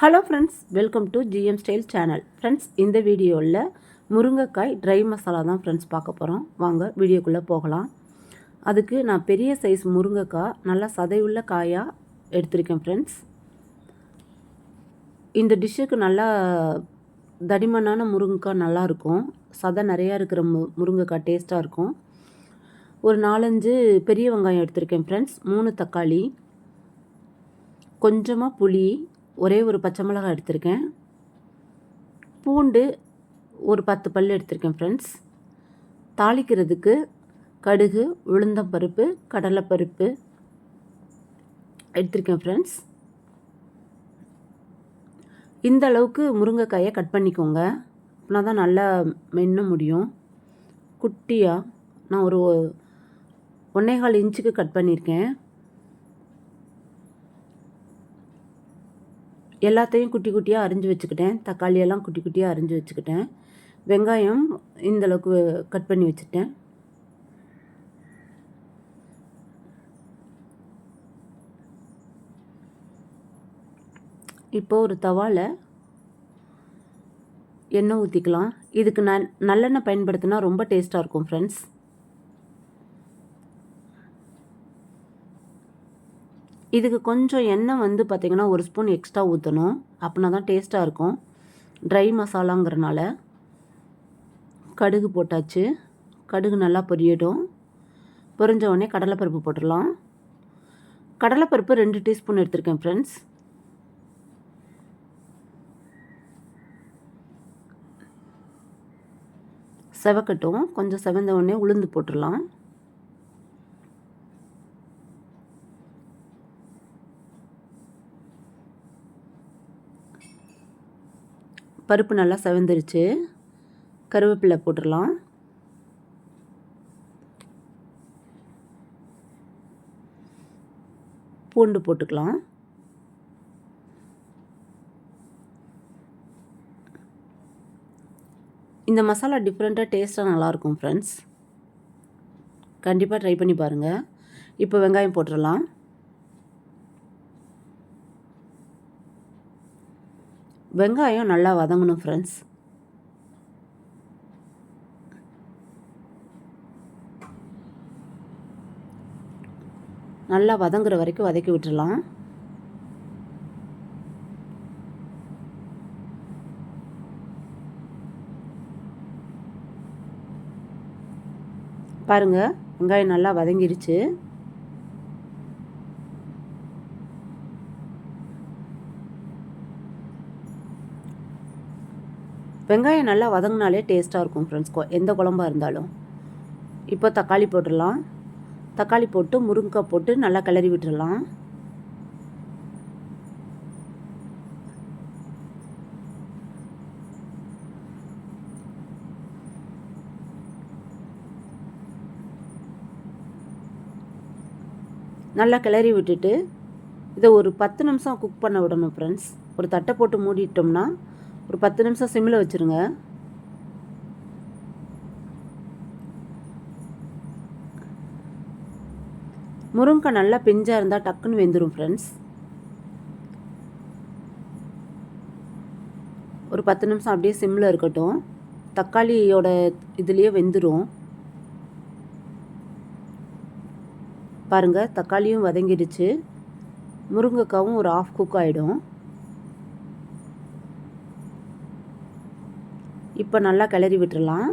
Hello friends welcome to GM style channel friends இந்த வீடியோவில் முருங்கைக்காய் ட்ரை மசாலா தான் ஃப்ரெண்ட்ஸ் பார்க்க போகிறோம் வாங்க வீடியோக்குள்ளே போகலாம். அதுக்கு நான் பெரிய சைஸ் முருங்கைக்காய் நல்லா சதையுள்ள காயாக எடுத்திருக்கேன் ஃப்ரெண்ட்ஸ் இந்த டிஷ்ஷுக்கு நல்லா தடிமனான முருங்கைக்காய் நல்லாயிருக்கும் சதை நிறையா இருக்கிற மு முருங்கைக்காய் டேஸ்ட்டாக இருக்கும். ஒரு நாலஞ்சு பெரிய வெங்காயம் எடுத்திருக்கேன் ஃப்ரெண்ட்ஸ் மூணு தக்காளி கொஞ்சமாக புளி ஒரே ஒரு பச்சை மிளகாய் எடுத்திருக்கேன். பூண்டு ஒரு பத்து பல் எடுத்திருக்கேன் ஃப்ரெண்ட்ஸ் தாளிக்கிறதுக்கு கடுகு உளுந்தம்பருப்பு கடலைப்பருப்பு எடுத்திருக்கேன் ஃப்ரெண்ட்ஸ் இந்த அளவுக்கு முருங்கைக்காயை கட் பண்ணிக்கோங்க. அப்படின்னா தான் நல்லா மென்ன முடியும். குட்டியாக நான் ஒரு ஒன்றேகால் இன்ச்சுக்கு கட் பண்ணியிருக்கேன் எல்லாத்தையும் குட்டி குட்டியாக அரிஞ்சு வச்சுக்கிட்டேன். தக்காளியெல்லாம் குட்டி குட்டியாக அரிஞ்சு வச்சுக்கிட்டேன். வெங்காயம் இந்த அளவுக்கு கட் பண்ணி வச்சுட்டேன் இப்போ ஒரு தவாவில் எண்ணெய் ஊற்றிக்கலாம் இதுக்கு ந நல்லெண்ணெய் பயன்படுத்தினா ரொம்ப டேஸ்ட்டாக இருக்கும் ஃப்ரெண்ட்ஸ் இதுக்கு கொஞ்சம் எண்ணெய் வந்து பார்த்திங்கன்னா ஒரு ஸ்பூன் எக்ஸ்ட்ரா ஊற்றணும் அப்படின்னா தான் டேஸ்ட்டாக இருக்கும். ட்ரை மசாலாங்கிறனால கடுகு போட்டாச்சு. கடுகு நல்லா பொரியட்டும். பொரிஞ்ச உடனே கடலைப்பருப்பு போட்டுடலாம். கடலைப்பருப்பு ரெண்டு டீஸ்பூன் எடுத்திருக்கேன் ஃப்ரெண்ட்ஸ் செவக்கட்டும். கொஞ்சம் செவந்த உடனே உளுந்து போட்டுடலாம். பருப்பு நல்லா செவந்துருச்சு. கருவேப்பிலை போட்டுடலாம். பூண்டு போட்டுக்கலாம். இந்த மசாலா டிஃப்ரெண்ட்டாக டேஸ்ட்டாக நல்லாயிருக்கும் ஃப்ரெண்ட்ஸ் கண்டிப்பாக ட்ரை பண்ணி பாருங்கள் இப்போ வெங்காயம் போட்டுடலாம். வெங்காயம் நல்லா வதங்கணும் ஃப்ரெண்ட்ஸ் நல்லா வதங்குற வரைக்கும் வதக்கி விட்டுடலாம் பாருங்கள் வெங்காயம் நல்லா வதங்கிடுச்சு வெங்காயம் நல்லா வதங்கினாலே டேஸ்ட்டாக இருக்கும் ஃப்ரெண்ட்ஸ் எந்த குழம்பாக இருந்தாலும். இப்போ தக்காளி போட்டுடலாம். தக்காளி போட்டு முருங்கைக்காய் போட்டு நல்லா கிளறி விட்டுடலாம். நல்லா கிளறி விட்டுட்டு இதை ஒரு பத்து நிமிஷம் குக் பண்ண விடணும் ஃப்ரெண்ட்ஸ் ஒரு தட்டை போட்டு மூடிட்டோம்னா ஒரு பத்து நிமிஷம் சிம்மில் வச்சுருங்க. முருங்கைக்காய் நல்லா பிஞ்சாக இருந்தால் டக்குன்னு வெந்துடும் ஃப்ரெண்ட்ஸ் ஒரு பத்து நிமிஷம் அப்படியே சிம்மில் இருக்கட்டும். தக்காளியோட இதுலேயே வெந்துடும் பாருங்கள் தக்காளியும் வதங்கிடுச்சு. முருங்கைக்காவும் ஒரு ஆஃப் குக் ஆகிடும் இப்போ நல்லா கிளறி விட்டுடலாம்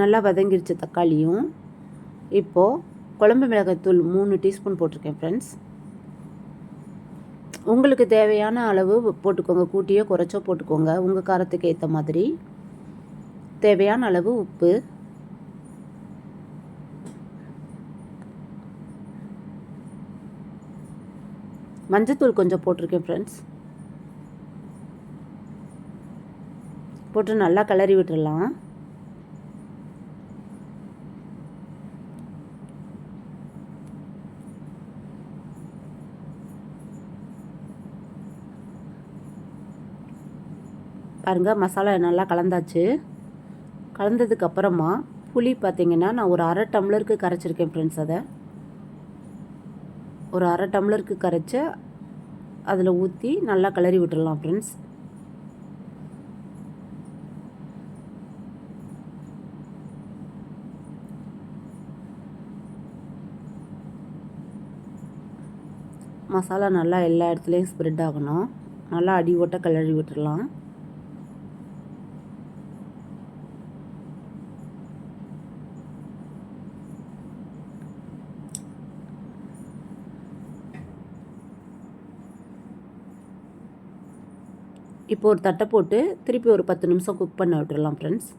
நல்லா வதங்கிருச்சு தக்காளியும். இப்போது குழம்பு மிளகாய்த்தூள் மூணு டீஸ்பூன் போட்டிருக்கேன் ஃப்ரெண்ட்ஸ் உங்களுக்கு தேவையான அளவு போட்டுக்கோங்க. கூட்டியோ குறைச்சோ போட்டுக்கோங்க. உங்கள் காரத்துக்கு ஏற்ற மாதிரி. தேவையான அளவு உப்பு. மஞ்சத்தூள் கொஞ்சம் போட்டிருக்கேன் ஃப்ரெண்ட்ஸ் போட்டு நல்லா கிளறி விட்டுடலாம் பாருங்கள் மசாலா நல்லா கலந்தாச்சு. கலந்ததுக்கு அப்புறமா புளி பார்த்திங்கன்னா நான் ஒரு அரை டம்ளருக்கு கரைச்சிருக்கேன் ஃப்ரெண்ட்ஸ் அதை. ஒரு அரை டம்ளருக்கு கரைச்ச அதில் ஊற்றி நல்லா கிளறி விட்டுடலாம் ஃப்ரெண்ட்ஸ் மசாலா நல்லா எல்லா இடத்துலையும் ஸ்ப்ரெட் ஆகணும். நல்லா அடி ஓட்ட கிளறி விட்டுடலாம் இப்போ ஒரு தட்டை போட்டு திருப்பி ஒரு பத்து நிமிஷம் குக் பண்ண விட்டுடலாம் ஃப்ரெண்ட்ஸ்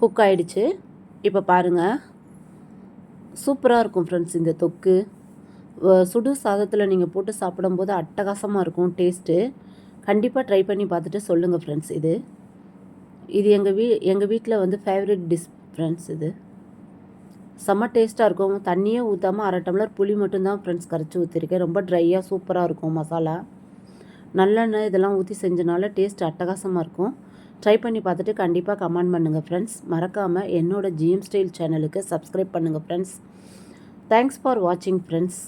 குக் ஆகிடுச்சு இப்போ பாருங்கள் சூப்பராக இருக்கும் ஃப்ரெண்ட்ஸ் இந்த தொக்கு. சுடு சாதத்தில் நீங்கள் போட்டு சாப்பிடும்போது அட்டகாசமாக இருக்கும் டேஸ்ட்டு கண்டிப்பாக ட்ரை பண்ணி பார்த்துட்டு சொல்லுங்கள் ஃப்ரெண்ட்ஸ் இது. இது எங்கள் வீ எங்கள் வீட்டில் வந்து ஃபேவரட் டிஷ் ஃப்ரெண்ட்ஸ் இது. செம்ம டேஸ்ட்டாக இருக்கும். தண்ணியே ஊற்றாமல் அரை டம்ளர் புளி மட்டும்தான் ஃப்ரெண்ட்ஸ் கரைச்சி ஊற்றிருக்கேன் ரொம்ப ட்ரையாக சூப்பராக இருக்கும் மசாலா. நல்லெண்ணெய் இதெல்லாம் ஊற்றி செஞ்சனால டேஸ்ட் அட்டகாசமாக இருக்கும். ட்ரை பண்ணி பார்த்துட்டு கண்டிப்பாக கமெண்ட் பண்ணுங்கள் ஃப்ரெண்ட்ஸ் மறக்காமல் என்னோடய ஜிஎம் ஸ்டைல் சேனலுக்கு சப்ஸ்கிரைப் பண்ணுங்கள் ஃப்ரெண்ட்ஸ் தேங்க்ஸ் ஃபார் வாட்சிங் ஃப்ரெண்ட்ஸ்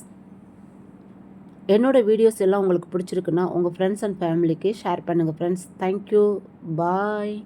என்னோடய வீடியோஸ் எல்லாம் உங்களுக்கு பிடிச்சிருக்குன்னா உங்கள் ஃப்ரெண்ட்ஸ் அண்ட் ஃபேமிலிக்கு ஷேர் பண்ணுங்கள் ஃப்ரெண்ட்ஸ் தேங்க்யூ பாய்